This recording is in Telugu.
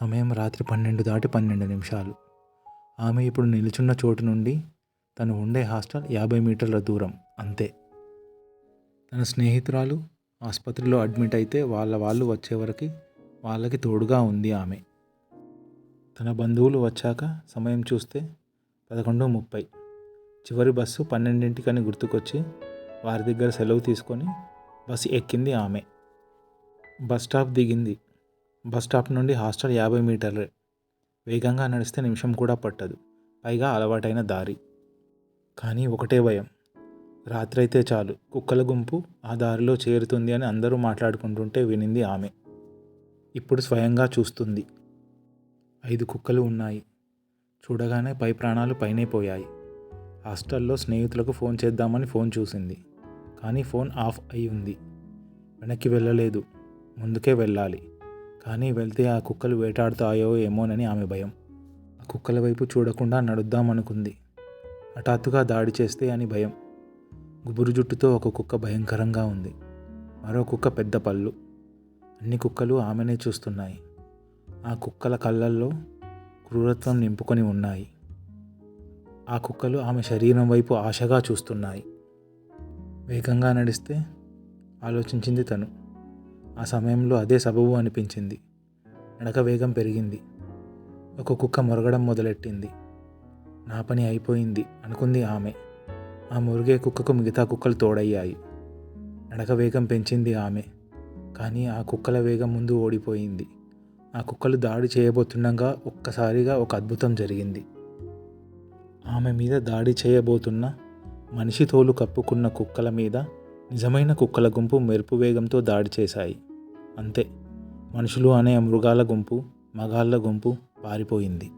సమయం రాత్రి పన్నెండు దాటి పన్నెండు నిమిషాలు. ఆమె ఇప్పుడు నిలుచున్న చోటు నుండి తను ఉండే హాస్టల్ యాభై మీటర్ల దూరం అంతే. తన స్నేహితురాలు ఆసుపత్రిలో అడ్మిట్ అయితే వాళ్ళ వాళ్ళు వచ్చేవరకు వాళ్ళకి తోడుగా ఉంది ఆమె. తన బంధువులు వచ్చాక సమయం చూస్తే పదకొండు ముప్పై. చివరి బస్సు పన్నెండింటికని గుర్తుకొచ్చి వారి దగ్గర సెలవు తీసుకొని బస్సు ఎక్కింది ఆమె. బస్ స్టాప్ దిగింది. బస్ స్టాప్ నుండి హాస్టల్ యాభై మీటర్లే. వేగంగా నడిస్తే నిమిషం కూడా పట్టదు. పైగా అలవాటైన దారి. కానీ ఒకటే భయం. రాత్రి అయితే చాలు. కుక్కల గుంపు ఆ దారిలో చేరుతుంది అని అందరూ మాట్లాడుకుంటుంటే వినింది ఆమె. ఇప్పుడు స్వయంగా చూస్తుంది. ఐదు కుక్కలు ఉన్నాయి. చూడగానే పై ప్రాణాలు పైనే పోయాయి. హాస్టల్లో స్నేహితులకు ఫోన్ చేద్దామని ఫోన్ చూసింది. కానీ ఫోన్ ఆఫ్ అయి ఉంది. వెనక్కి వెళ్ళలేదు. ముందుకే వెళ్ళాలి. కానీ వెళ్తే ఆ కుక్కలు వేటాడుతాయో ఏమోనని ఆమె భయం. ఆ కుక్కల వైపు చూడకుండా నడుద్దామనుకుంది. హఠాత్తుగా దాడి చేస్తే అని భయం. గుబురు జుట్టుతో ఒక కుక్క భయంకరంగా ఉంది. మరో కుక్క పెద్ద పళ్ళు. అన్ని కుక్కలు ఆమెనే చూస్తున్నాయి. ఆ కుక్కల కళ్ళల్లో క్రూరత్వం నింపుకొని ఉన్నాయి. ఆ కుక్కలు ఆమె శరీరం వైపు ఆశగా చూస్తున్నాయి. వేగంగా నడిస్తే ఆలోచించింది తను. ఆ సమయంలో అదే సబబు అనిపించింది. నడక వేగం పెరిగింది. ఒక కుక్క మొరగడం మొదలెట్టింది. నా పని అయిపోయింది అనుకుంది ఆమె. ఆ మురిగే కుక్కకు మిగతా కుక్కలు తోడయ్యాయి. నడక వేగం పెంచింది ఆమె. కానీ ఆ కుక్కల వేగం ముందు ఓడిపోయింది. ఆ కుక్కలు దాడి చేయబోతుండగా ఒక్కసారిగా ఒక అద్భుతం జరిగింది. ఆమె మీద దాడి చేయబోతున్న మనిషి తోలు కప్పుకున్న కుక్కల మీద నిజమైన కుక్కల గుంపు మెరుపు వేగంతో దాడి చేశాయి. అంతే. మనుషులు అనే మృగాల గుంపు మగాళ్ళ గుంపు పారిపోయింది.